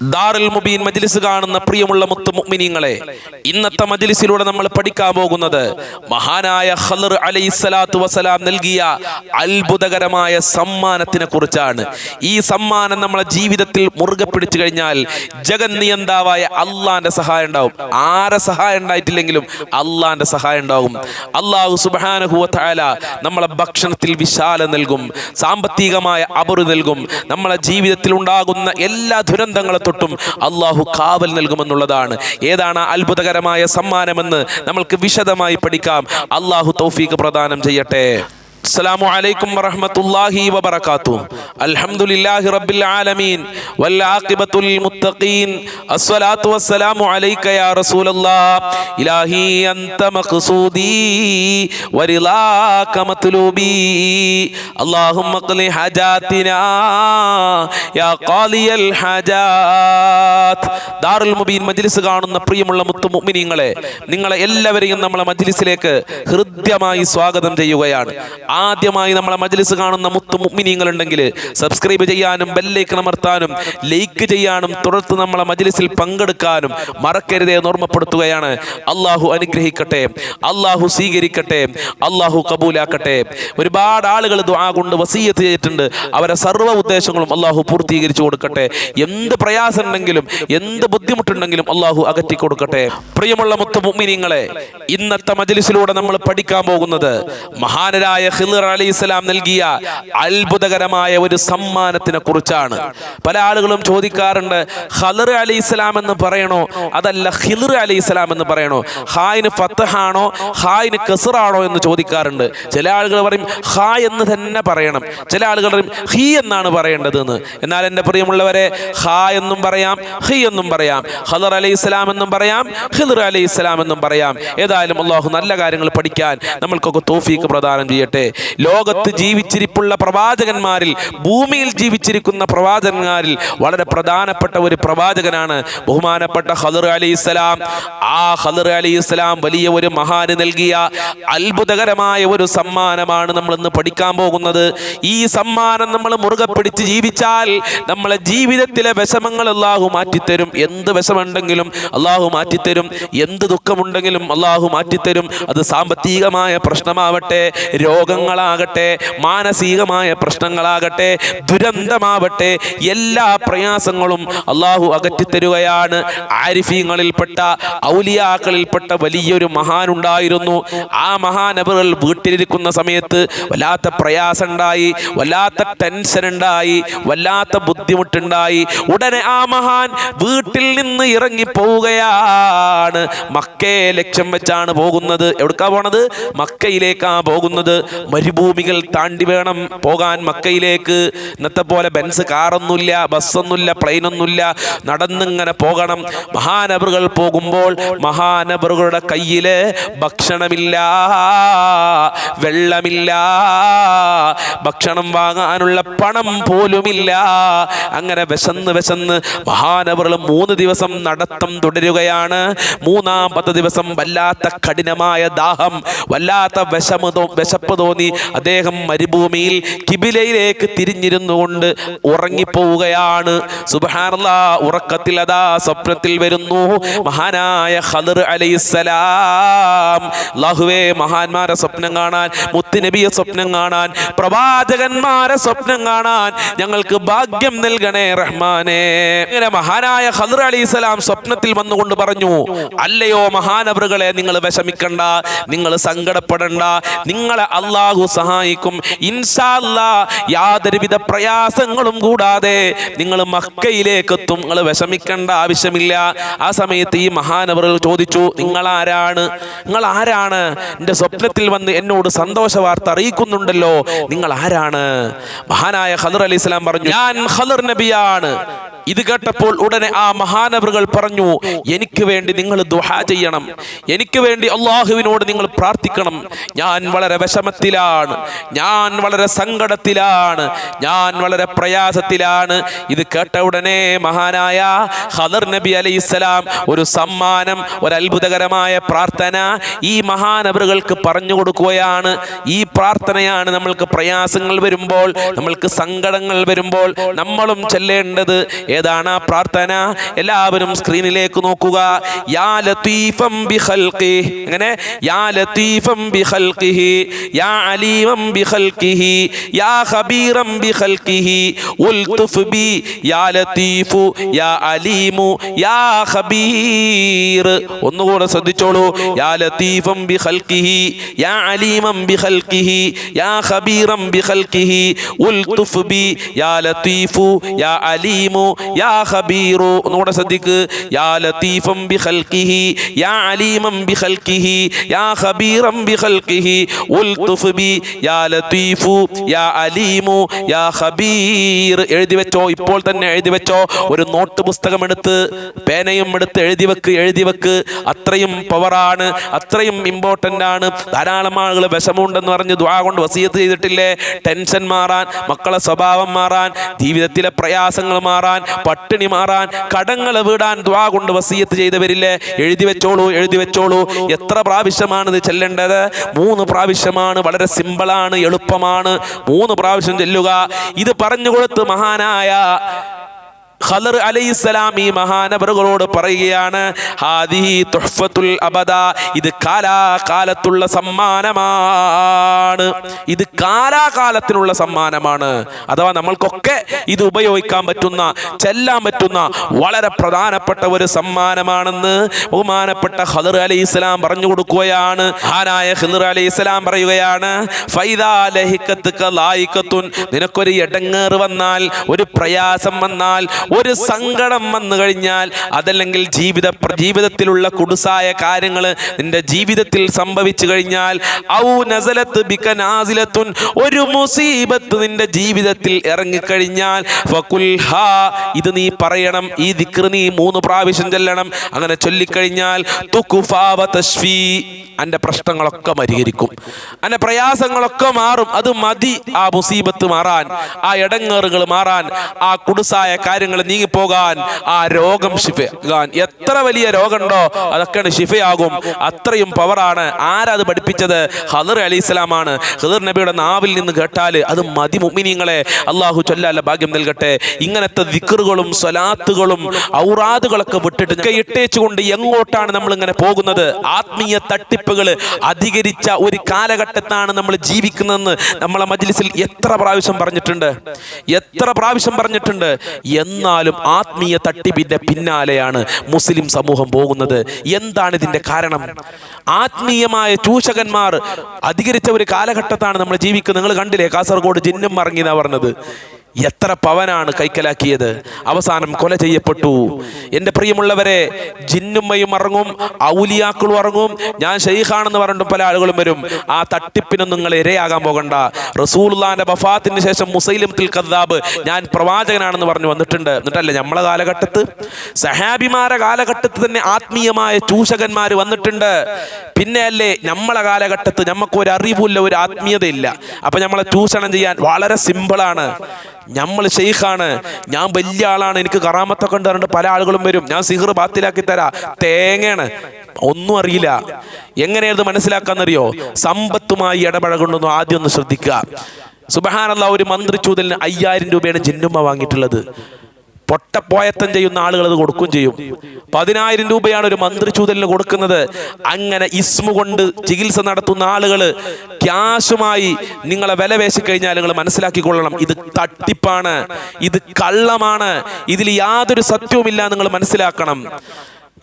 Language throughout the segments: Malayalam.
ദാറുൽ മുബീൻ മജ്ലിസ് കാണുന്ന പ്രിയമുള്ള മുത്തു മുഅ്മിനീങ്ങളെ ഇന്നത്തെ മജ്ലിസിലൂടെ നമ്മൾ പഠിക്കാൻ പോകുന്നത് മഹാനായ ഖദർ അലൈഹിസ്സലാത്തു വസലാം നൽകിയ അത്ഭുതകരമായ സമ്മാനത്തിനെ കുറിച്ചാണ്. ഈ സമ്മാനം നമ്മളെ ജീവിതത്തിൽ മുറുകെ പിടിച്ചു കഴിഞ്ഞാൽ ജഗൻ നിയന്താവായ അള്ളാന്റെ സഹായം ഉണ്ടാവും. ആരെ സഹായം ഉണ്ടായിട്ടില്ലെങ്കിലും അള്ളാന്റെ സഹായം ഉണ്ടാവും. അള്ളാഹു സുബ്ഹാനഹു വതആല നമ്മളെ ഭക്ഷണത്തിൽ വിശാല നൽകും സാമ്പത്തികമായ അപറു നൽകും. നമ്മളെ ജീവിതത്തിൽ ഉണ്ടാകുന്ന എല്ലാ ദുരന്തങ്ങളെ തൊട്ടും അള്ളാഹു കാവൽ നൽകുമെന്നുള്ളതാണ്. ഏതാണ് അത്ഭുതകരമായ സമ്മാനമെന്ന് നമ്മൾക്ക് വിശദമായി പഠിക്കാം. അള്ളാഹു തൗഫീഖ് പ്രദാനം ചെയ്യട്ടെ. السلام عليكم ورحمة الله وبركاته الحمد لله رب العالمين والعاقبة للمتقين الصلاة والسلام عليك يا رسول الله إلهي أنت مقصودي ورضاك مطلوبي اللهم اقض حاجاتنا يا قاضي الحاجات ദാറുൽ മുബീൻ മജ്ലിസ് കാണുന്ന പ്രിയമുള്ള മുത്തു മുഅ്മിനീങ്ങളെ നിങ്ങളെ എല്ലാവരെയും നമ്മളെ മജ്ലിസിലേക്ക് ഹൃദ്യമായി സ്വാഗതം ചെയ്യുകയാണ് ആദ്യമായി നമ്മളെ മജ്ലിസ് കാണുന്ന മുത്തു മുഅ്മിനീങ്ങൾ ഉണ്ടെങ്കിൽ സബ്സ്ക്രൈബ് ചെയ്യാനും ബെല്ലേക്ക് അമർത്താനും ലൈക്ക് ചെയ്യാനും തുടർത്ത് നമ്മളെ മജ്ലിസിൽ പങ്കെടുക്കാനും മറക്കരുതേ ഓർമ്മപ്പെടുത്തുകയാണ്. അള്ളാഹു അനുഗ്രഹിക്കട്ടെ അള്ളാഹു സ്വീകരിക്കട്ടെ അള്ളാഹു കബൂലാക്കട്ടെ. ഒരുപാട് ആളുകൾ ദുആ കൊണ്ട് വസീയത്ത് ചെയ്തിട്ടുണ്ട്. അവരെ സർവ ഉദ്ദേശങ്ങളും അള്ളാഹു പൂർത്തീകരിച്ചു കൊടുക്കട്ടെ. എന്ത് പ്രയാസം ഉണ്ടെങ്കിലും എന്ത് ബുദ്ധിമുട്ടുണ്ടെങ്കിലും അള്ളാഹു അകറ്റി കൊടുക്കട്ടെ. പ്രിയമുള്ള മുത്തു മുഗ്മിനീങ്ങളെ ഇന്നത്തെ മജ്ലിസിലൂടെ നമ്മൾ പഠിക്കാൻ പോകുന്നത് മഹാനരായ ഖിദർ അലി ഇസ്ലാം നൽകിയ അത്ഭുതകരമായ ഒരു സമ്മാനത്തിനെ കുറിച്ചാണ്. പല ആളുകളും ചോദിക്കാറുണ്ട് ഖദർ അലി ഇസ്ലാം എന്ന് പറയണോ? അതല്ല ഖിദർ അലി ഇസ്ലാം എന്ന് പറയണോ? ഹായിന് ഫത്തഹാണോ ഹായിന് കസറാണോ എന്ന് ചോദിക്കാറുണ്ട്. ചില ആളുകൾ പറയും ഹാ എന്ന് തന്നെ പറയണം. ചില ആളുകൾ പറയും ഹി എന്നാണ് പറയേണ്ടത് എന്ന് എന്നാൽ എന്റെ പ്രിയമുള്ളവരെ ഹാ എന്നും പറയാം ഹി എന്നും പറയാം ഹലർ അലി ഇസ്ലാം എന്നും പറയാം ഹിദർ അലി ഇസ്ലാം എന്നും പറയാം. ഏതായാലും അള്ളാഹു നല്ല കാര്യങ്ങൾ പഠിക്കാൻ നമ്മൾക്കൊക്കെ തോഫീക്ക് പ്രദാനം ചെയ്യട്ടെ. ലോകത്ത് ജീവിച്ചിരിപ്പുള്ള പ്രവാചകന്മാരിൽ ഭൂമിയിൽ ജീവിച്ചിരിക്കുന്ന പ്രവാചകന്മാരിൽ വളരെ പ്രധാനപ്പെട്ട ഒരു പ്രവാചകനാണ് ബഹുമാനപ്പെട്ട ഹദർ അലി ഇസ്ലാം ആ ഹദർ അലി ഇസ്ലാം വലിയ ഒരു മഹാന് നൽകിയ അത്ഭുതകരമായ ഒരു സമ്മാനമാണ് നമ്മൾ ഇന്ന് പഠിക്കാൻ പോകുന്നത്. ഈ സമ്മാനം നമ്മൾ മുറുകെ പിടിച്ച് ജീവിച്ചാൽ നമ്മളെ ജീവിതത്തിലെ വിഷമങ്ങൾ അള്ളാഹു മാറ്റിത്തരും. എന്ത് വിഷമുണ്ടെങ്കിലും അള്ളാഹു മാറ്റിത്തരും. എന്ത് ദുഃഖമുണ്ടെങ്കിലും അള്ളാഹു മാറ്റിത്തരും. അത് സാമ്പത്തികമായ പ്രശ്നമാവട്ടെ രോഗങ്ങളാകട്ടെ മാനസികമായ പ്രശ്നങ്ങളാകട്ടെ ദുരന്തമാവട്ടെ എല്ലാ പ്രയാസങ്ങളും അള്ളാഹു അകറ്റിത്തരുകയാണ്. ആരിഫീങ്ങളിൽപ്പെട്ട ഔലിയാക്കളിൽപ്പെട്ട വലിയൊരു മഹാനുണ്ടായിരുന്നു. ആ മഹാനബറൽ വീട്ടിലിരിക്കുന്ന സമയത്ത് വല്ലാത്ത പ്രയാസമുണ്ടായി വല്ലാത്ത ടെൻഷൻ ഉണ്ടായി വല്ലാത്ത ബുദ്ധിമുട്ടുണ്ടായി. ഉടനെ ആ മഹാൻ വീട്ടിൽ നിന്ന് ഇറങ്ങി പോവുകയാണ് മക്കയെ ലക്ഷ്യം വെച്ചാണ് പോകുന്നത്. എവിടുക്കാ പോണത്? മക്കയിലേക്കാ പോകുന്നത്. മരുഭൂമികൾ താണ്ടി വേണം പോകാൻ മക്കയിലേക്ക്. ഇന്നത്തെ പോലെ ബെൻസ് കാറൊന്നുമില്ല ബസ്സൊന്നുമില്ല പ്ലെയിനൊന്നുമില്ല. നടന്നിങ്ങനെ പോകണം. മഹാനബറുകൾ പോകുമ്പോൾ മഹാനബറുകളുടെ കയ്യിൽ ഭക്ഷണമില്ല വെള്ളമില്ല. ഭക്ഷണം വാങ്ങാനുള്ള പണം പോലുമില്ല. അങ്ങനെ വിശന്ന് വിശന്ന് മഹാനവറുകൾ മൂന്ന് ദിവസം നടത്തം തുടരുകയാണ്. മൂന്നാമത്തെ ദിവസം വല്ലാത്ത കഠിനമായ ദാഹം വല്ലാത്ത വിശമ വിശപ്പ് തോന്നി അദ്ദേഹം മരുഭൂമിയിൽ കിബിലയിലേക്ക് തിരിഞ്ഞിരുന്നുകൊണ്ട് ഉറങ്ങിപ്പോവുകയാണ്. സുബഹാർല ഉറക്കത്തിൽ അതാ സ്വപ്നത്തിൽ വരുന്നു. മഹാനായ ഖദർ അലൈസലാം അല്ലാഹുവേ മഹാന്മാരെ സ്വപ്നം കാണാൻ മുത്തുനബിയെ സ്വപ്നം കാണാൻ പ്രവാചകന്മാരെ സ്വപ്നം കാണാൻ ഞങ്ങൾക്ക് ഭാഗ്യം നൽകണേ റഹ്മാനെ. ഇങ്ങനെ മഹാനായ ഖദർ അലൈസലാം സ്വപ്നത്തിൽ വന്നുകൊണ്ട് പറഞ്ഞു അല്ലയോ മഹാനവറുകളെ നിങ്ങൾ വിഷമിക്കണ്ട നിങ്ങൾ സങ്കടപ്പെടണ്ട നിങ്ങളെ അള്ളാഹു സഹായിക്കും. ഇൻഷാല്ല യാതൊരുവിധ പ്രയാസങ്ങളും കൂടാതെ നിങ്ങൾ മക്കയിലേക്ക് എത്തും. നിങ്ങൾ വിഷമിക്കേണ്ട ആവശ്യമില്ല. ആ സമയത്ത് ഈ മഹാനവറുകൾ ചോദിച്ചു നിങ്ങൾ ആരാണ് നിങ്ങൾ ആരാണ് എന്റെ സ്വപ്നത്തിൽ വന്ന് എന്നോട് സന്തോഷ വാർത്ത അറിയിക്കുന്നുണ്ടല്ലോ. നിങ്ങൾ ആരാണ് മഹാനായ ഖദർ അലി ഇസ്ലാം പറഞ്ഞു ഞാൻ ഖദർ നബിയാണ്. ഇത് കേട്ടപ്പോൾ ഉടനെ ആ മഹാനവറുകൾ പറഞ്ഞു എനിക്ക് വേണ്ടി നിങ്ങൾ ദുഹാ ചെയ്യണം. എനിക്ക് വേണ്ടി അള്ളാഹുവിനോട് നിങ്ങൾ പ്രാർത്ഥിക്കണം. ഞാൻ വളരെ വിഷമത്തിലാണ്. ഞാൻ വളരെ സങ്കടത്തിലാണ്. ഞാൻ വളരെ പ്രയാസത്തിലാണ്. ഇത് കേട്ട ഉടനെ മഹാനായ ഹദർ നബി അലൈഹിസ്സലാം ഒരു സമ്മാനം ഒരു അത്ഭുതകരമായ പ്രാർത്ഥന ഈ മഹാനവറുകൾക്ക് പറഞ്ഞു കൊടുക്കുകയാണ്. ഈ പ്രാർത്ഥനയാണ് നമ്മൾക്ക് പ്രയാസങ്ങൾ വരുമ്പോൾ നമ്മൾക്ക് സങ്കടങ്ങൾ വരുമ്പോൾ നമ്മളും ചെല്ലേണ്ടത്. ഏതാണ് ആ പ്രാർത്ഥന? എല്ലാവരും സ്ക്രീനിലേക്ക് നോക്കുക. യാ ലത്തീഫം ബി ഖൽഖി അങ്ങനെ യാ ലത്തീഫം ബി ഖൽഖിഹി യാ അലീമം ബി ഖൽഖിഹി യാ ഖബീറം ബി ഖൽഖിഹി ഉൽതുഫ് ബി. യാ ലത്തീഫു യാ അലീമു യാ ഖബീർ. ഒന്നുകൂടെ ശ്രദ്ധിച്ചോളൂ. യാ ലത്തീഫം ബി ഖൽഖിഹി യാ അലീമം ബി ഖൽഖിഹി യാ ഖബീറം ബി ഖൽഖിഹി ഉൽതുഫ് ബി യാ ലത്തീഫു യാ അലീമു യാ ഖബീറു ഒന്നുകൂടെ ശ്രദ്ധിക്ക്. യാ ലത്തീഫം ബി ഖൽഖിഹി യാ അലീമം ബി ഖൽഖിഹി യാ ഖബീറം ബി ഖൽഖിഹി ഉൽതുഫ് ബി യാ ലത്തീഫു യാ അലീമു യാ ഖബീർ. എഴുതി വെച്ചോ ഇപ്പോൾ തന്നെ എഴുതി വെച്ചോ. ഒരു നോട്ട് പുസ്തകം എടുത്ത് പേനയും എടുത്ത് എഴുതി വെക്ക് എഴുതി വെക്ക്. അത്രയും പവറാണ് അത്രയും ഇമ്പോർട്ടന്റ് ആണ്. ധാരാളം ആളുകൾ വിഷമമുണ്ടെന്ന് പറഞ്ഞ് ദ്വാ കൊണ്ട് വസീയത്ത് ചെയ്തിട്ടില്ലേ? ടെൻഷൻ മാറാൻ മക്കളെ സ്വഭാവം മാറാൻ ജീവിതത്തിലെ പ്രയാസങ്ങൾ മാറാൻ പട്ടിണി മാറാൻ കടങ്ങൾ വീടാൻ ദ്വാ കൊണ്ട് വസീയത്ത് ചെയ്തവരില്ലേ? എഴുതി വെച്ചോളൂ എഴുതി വെച്ചോളൂ. എത്ര പ്രാവശ്യമാണ് ഇത് ചെല്ലേണ്ടത്? മൂന്ന് പ്രാവശ്യമാണ് വളരെ സിമ്പിളാണ് എളുപ്പമാണ്. മൂന്ന് പ്രാവശ്യം ചെല്ലുക. ഇത് പറഞ്ഞു കൊടുത്ത് മഹാനായ ഖദർ അലൈഹിസ്സലാം ഈ മഹാനവറുകളോട് പറയുകയാണ് ഹാദിഹി തുഹ്ഫത്തുൽ അബദ ഇത് കാലാകാലത്തുള്ള സമ്മാനമാണ്. ഇത് കാലാകാലത്തിനുള്ള സമ്മാനമാണ്. അഥവാ നമ്മൾക്കൊക്കെ ഇത് ഉപയോഗിക്കാൻ പറ്റുന്ന ചെല്ലാൻ പറ്റുന്ന വളരെ പ്രധാനപ്പെട്ട ഒരു സമ്മാനമാണെന്ന് ബഹുമാനപ്പെട്ട ഖദർ അലൈഹി സലാം പറഞ്ഞു കൊടുക്കുകയാണ്. ആനായ ഖദർ അലൈഹി സലാം പറയുകയാണ് ഫൈദാ ലഹിക്കത്തുക ലായിക്കത്തുൻ. നിനക്കൊരു എടങ്ങേറ് വന്നാൽ ഒരു പ്രയാസം വന്നാൽ ഒരു സങ്കടം വന്നു കഴിഞ്ഞാൽ അതല്ലെങ്കിൽ ജീവിത ജീവിതത്തിലുള്ള കുടുസായ കാര്യങ്ങൾ നിന്റെ ജീവിതത്തിൽ സംഭവിച്ചു കഴിഞ്ഞാൽ ഔ നസലത്ത് ബിക നാസിലത്തുൻ ഒരു മുസീബത്ത് നിന്റെ ജീവിതത്തിൽ ഇറങ്ങിക്കഴിഞ്ഞാൽ ഇത് നീ പറയണം ഈ ദിക്ർ നീ മൂന്ന് പ്രാവശ്യം ചെല്ലണം. അങ്ങനെ ചൊല്ലിക്കഴിഞ്ഞാൽ അന്റെ പ്രശ്നങ്ങളൊക്കെ പരിഹരിക്കും. അന്റെ പ്രയാസങ്ങളൊക്കെ മാറും അത് മതി ആ മുസീബത്ത് മാറാൻ ആ ഇടങ്ങേറുകൾ മാറാൻ ആ കുടുസായ കാര്യങ്ങൾ നീങ്ങിപ്പോകാൻ ആ രോഗം ശിഫയാകാൻ എത്ര വലിയ രോഗമുണ്ടോ അതൊക്കെയാണ് ശിഫയാകും. അത്രയും പവറാണ്. ആരാ അത് പഠിപ്പിച്ചത്? ഹദർ അലി ഇസ്ലാമാണ് ഹദർ നബിയുടെ നാവിൽ നിന്ന് കേട്ടാൽ അത് മതി മുമിനിങ്ങളെ അള്ളാഹു ചൊല്ലാല ഭാഗ്യം നൽകട്ടെ. ഇങ്ങനത്തെ ദിക്കറുകളും സ്വലാത്തുകളും ഔറാദുകളൊക്കെ വിട്ടിട്ട് ഇട്ടേച്ചുകൊണ്ട് എങ്ങോട്ടാണ് നമ്മൾ ഇങ്ങനെ പോകുന്നത്? ആത്മീയ തട്ടിപ്പുകൾ അധികരിച്ച ഒരു കാലഘട്ടത്താണ് നമ്മൾ ജീവിക്കുന്നതെന്ന് നമ്മളെ മജ്ലിസിൽ എത്ര പ്രാവശ്യം പറഞ്ഞിട്ടുണ്ട്? എത്ര പ്രാവശ്യം പറഞ്ഞിട്ടുണ്ട്? എന്നാലും ആത്മീയ തട്ടിപ്പിന്റെ പിന്നാലെയാണ് മുസ്ലിം സമൂഹം പോകുന്നത്. എന്താണ് ഇതിന്റെ കാരണം? ആത്മീയമായ ചൂഷകന്മാർ അധികരിച്ച ഒരു കാലഘട്ടത്താണ് നമ്മൾ ജീവിക്കുന്നത്. നിങ്ങൾ കണ്ടില്ലേ? കാസർഗോഡ് ജിന്നും മറങ്ങിയെന്നാ പറഞ്ഞത്. എത്ര പവനാണ് കൈക്കലാക്കിയത്? അവസാനം കൊല ചെയ്യപ്പെട്ടു. എന്റെ പ്രിയമുള്ളവരെ ജിന്നുമ്മയും ഇറങ്ങും ഔലിയാക്കളും ഇറങ്ങും ഞാൻ ഷെയ്ഖാണെന്ന് പറഞ്ഞിട്ട് പല ആളുകളും വരും. ആ തട്ടിപ്പിനും നിങ്ങൾ ഇരയാകാൻ പോകണ്ട. റസൂൽഖാന്റെ വഫാത്തിന് ശേഷം മുസൈലിം തിൽ കദ്ദാബ് ഞാൻ പ്രവാചകനാണെന്ന് പറഞ്ഞു വന്നിട്ടുണ്ട്. എന്നിട്ടല്ലേ നമ്മളെ കാലഘട്ടത്ത്? സഹാബിമാരെ കാലഘട്ടത്തിൽ തന്നെ ആത്മീയമായ ചൂഷകന്മാർ വന്നിട്ടുണ്ട്. പിന്നെ അല്ലേ നമ്മളെ കാലഘട്ടത്ത് നമുക്ക് ഒരു ഒരു ആത്മീയതയില്ല. അപ്പൊ നമ്മളെ ചൂഷണം ചെയ്യാൻ വളരെ സിമ്പിളാണ്. നമ്മൾ ഷെയ്ഖാണ് ഞാൻ വലിയ ആളാണ്. എനിക്ക് കറാമത്തൊക്കെ ഉണ്ടാറുണ്ട് പല ആളുകളും വരും. ഞാൻ സിഹർ ബാത്തിലാക്കി തരാ. തേങ്ങയാണ്. ഒന്നും അറിയില്ല. എങ്ങനെയത് മനസ്സിലാക്കാന്നറിയോ? സമ്പത്തുമായി ഇടപഴകുന്നു ആദ്യം ഒന്ന് ശ്രദ്ധിക്കുക. സുബഹാനല്ല ഒരു മന്ത്രി മന്ത്രിച്ചൂതലിന് അയ്യായിരം രൂപയാണ് ജിന്നുമ്മ വാങ്ങിയിട്ടുള്ളത്. പൊട്ടപ്പോയത്തം ചെയ്യുന്ന ആളുകൾ അത് കൊടുക്കുകയും ചെയ്യും. പതിനായിരം രൂപയാണ് ഒരു മന്ത്രി ചൂതലിന് കൊടുക്കുന്നത്. അങ്ങനെ ഇസ്മു കൊണ്ട് ചികിത്സ നടത്തുന്ന ആളുകൾ ക്യാഷുമായി നിങ്ങളെ വില കഴിഞ്ഞാൽ നിങ്ങൾ മനസ്സിലാക്കിക്കൊള്ളണം. ഇത് തട്ടിപ്പാണ്. ഇത് കള്ളമാണ്. ഇതിൽ യാതൊരു സത്യവുമില്ല നിങ്ങൾ മനസ്സിലാക്കണം.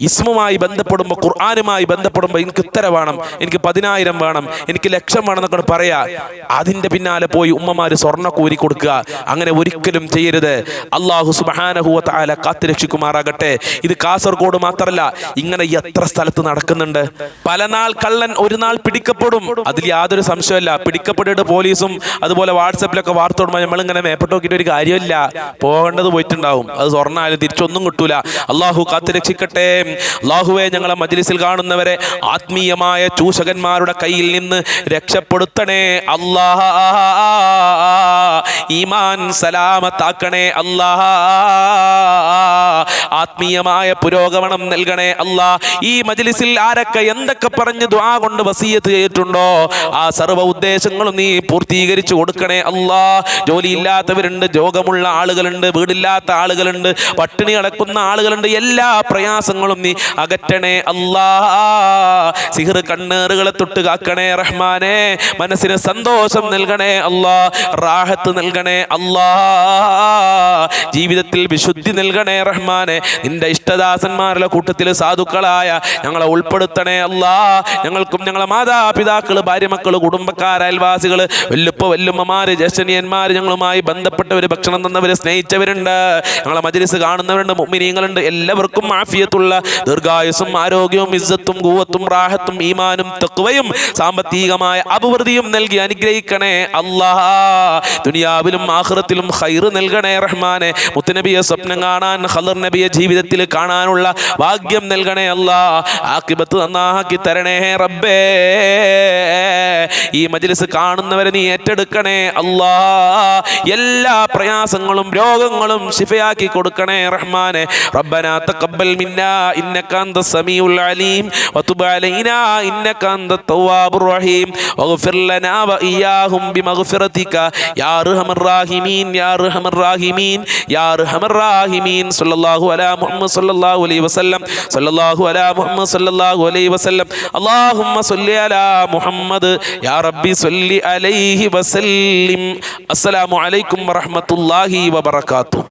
ഇസ്മുമായി ബന്ധപ്പെടുമ്പോൾ ഖുർആാനുമായി ബന്ധപ്പെടുമ്പോൾ എനിക്ക് ഇത്ര വേണം എനിക്ക് പതിനായിരം വേണം എനിക്ക് ലക്ഷം വേണം എന്നൊക്കെ പറയാ. അതിന്റെ പിന്നാലെ പോയി ഉമ്മമാര് സ്വർണ കോരി കൊടുക്കുക. അങ്ങനെ ഒരിക്കലും ചെയ്യരുത്. അള്ളാഹു സുബാനഹുവ താല കാത്തുരക്ഷിക്കുമാറാകട്ടെ ഇത് കാസർഗോഡ് മാത്രമല്ല ഇങ്ങനെ എത്ര സ്ഥലത്ത് നടക്കുന്നുണ്ട്? പല നാൾ കള്ളൻ ഒരു നാൾ പിടിക്കപ്പെടും. അതിൽ യാതൊരു സംശയമല്ല പിടിക്കപ്പെട്ടിട്ട് പോലീസും അതുപോലെ വാട്സപ്പിലൊക്കെ വാർത്ത കൊടുക്കുമ്പോൾ നമ്മളിങ്ങനെ മേപ്പെട്ടോക്കിട്ട് ഒരു കാര്യമില്ല പോകേണ്ടത് പോയിട്ടുണ്ടാവും. അത് സ്വർണ ആയാലും തിരിച്ചൊന്നും കിട്ടൂല. അള്ളാഹു കാത്തുരക്ഷിക്കട്ടെ അള്ളാഹുവെ ഞങ്ങളെ മജ്ലിസിൽ കാണുന്നവരെ ആത്മീയമായ ചൂഷകന്മാരുടെ കയ്യിൽ നിന്ന് രക്ഷപ്പെടുത്തണേ. അല്ലാഹ ഈമാൻ സലാമത്താക്കണേ. അല്ലാഹ ആത്മീയമായ പുരോഗമനം നൽകണേ. അല്ലാ ഈ മജ്ലിസിൽ ആരൊക്കെ എന്തൊക്കെ പറഞ്ഞ് ദ്വാ കൊണ്ട് വസീയത്ത് ചെയ്തിട്ടുണ്ടോ ആ സർവ ഉദ്ദേശങ്ങളും നീ പൂർത്തീകരിച്ചു കൊടുക്കണേ. അല്ലാ ജോലിയില്ലാത്തവരുണ്ട് രോഗമുള്ള ആളുകളുണ്ട് വീടില്ലാത്ത ആളുകളുണ്ട് പട്ടിണി കിടക്കുന്ന ആളുകളുണ്ട് എല്ലാ പ്രയാസങ്ങളും നീ അകറ്റണേ അല്ലാ സിഹർ കണ്ണേറുകളെ തൊട്ട് കാക്കണേ റഹ്മാനെ മനസ്സിന് സന്തോഷം നൽകണേ അല്ലാ റാഹത്ത് നൽകണേ അല്ലാ ജീവിതത്തിൽ വിശുദ്ധി നൽകണേ റഹ്മാനെ നിന്റെ ഇഷ്ടദാസന്മാരുടെ കൂട്ടത്തിൽ സാധുക്കളായ ഞങ്ങളെ ഉൾപ്പെടുത്തണേ അല്ലാ ഞങ്ങൾക്കും ഞങ്ങളെ മാതാപിതാക്കൾ ഭാര്യ മക്കൾ കുടുംബക്കാർ അയൽവാസികൾ വല്ലുപ്പ വല്ലുമ്മമാര് ജ്യേഷ്ഠനിയന്മാർ ഞങ്ങളുമായി ബന്ധപ്പെട്ടവർ ഭക്ഷണം തന്നവർ സ്നേഹിച്ചവരുണ്ട് ഞങ്ങളെ മജലിസ് കാണുന്നവരുണ്ട് മുമ്മിനീങ്ങളുണ്ട് എല്ലാവർക്കും ആഫിയത്തുള്ള ദീർഘായുസും ആരോഗ്യവും ഇസ്സത്തും കൂവത്തും റാഹത്തും ഈമാനും തെക്കുവയും സാമ്പത്തികമായ അഭിവൃദ്ധിയും നൽകി അനുഗ്രഹിക്കണേ അള്ളാഹ ദുനിയാവിലും ആഖിറത്തിലും ഖൈറ് നൽകണേ റഹ്മാനെ. മുത്തനബിയെ സ്വപ്നം കാണാൻ ഹലർ നബിയെ ജീവിതത്തിൽ കാണാനുള്ള ഭാഗ്യം നൽകണേ അല്ലാ ആക്കിബത്ത് നന്നാക്കി തരണേ റബ്ബേ. ഈ മജ്ലിസ് കാണുന്നവരെ നീ ഏറ്റെടുക്കണേ അല്ലാ എല്ലാ പ്രയാസങ്ങളും രോഗങ്ങളും ശിഫയാക്കി കൊടുക്കണേ റഹ്മാനെ. റബ്ബനാ തഖബ്ബൽ മിന്നാ ഇന്നക അന്ത സമീഉൽ അലീം. വതുബ അലൈനാ ഇന്നക അന്ത തവ്വാബുർ റഹീം. വഗ്ഫിർ ലനാ വഇയ്യാഹും ബിമഗ്ഫിറതിക. യാ അർഹമർ റഹീമീൻ യാ അർഹമർ റഹീമീൻ യാ അർഹമർ റഹീമീൻ. സ്വല്ലല്ലാഹു അലാ മുഹമ്മദ് സ്വല്ലല്ലാഹു അലൈഹി വസല്ലം. സ്വല്ലല്ലാഹു അലാ മുഹമ്മദ് സ്വല്ലല്ലാഹു അലൈഹി വസല്ലം. അല്ലാഹുമ്മ സല്ലി അലാ മുഹമ്മദ്. യാ റബ്ബി സല്ലി അലൈഹി വസല്ലിം. അസ്സലാമു അലൈക്കും വറഹ്മത്തുള്ളാഹി വബറകാതുഹു.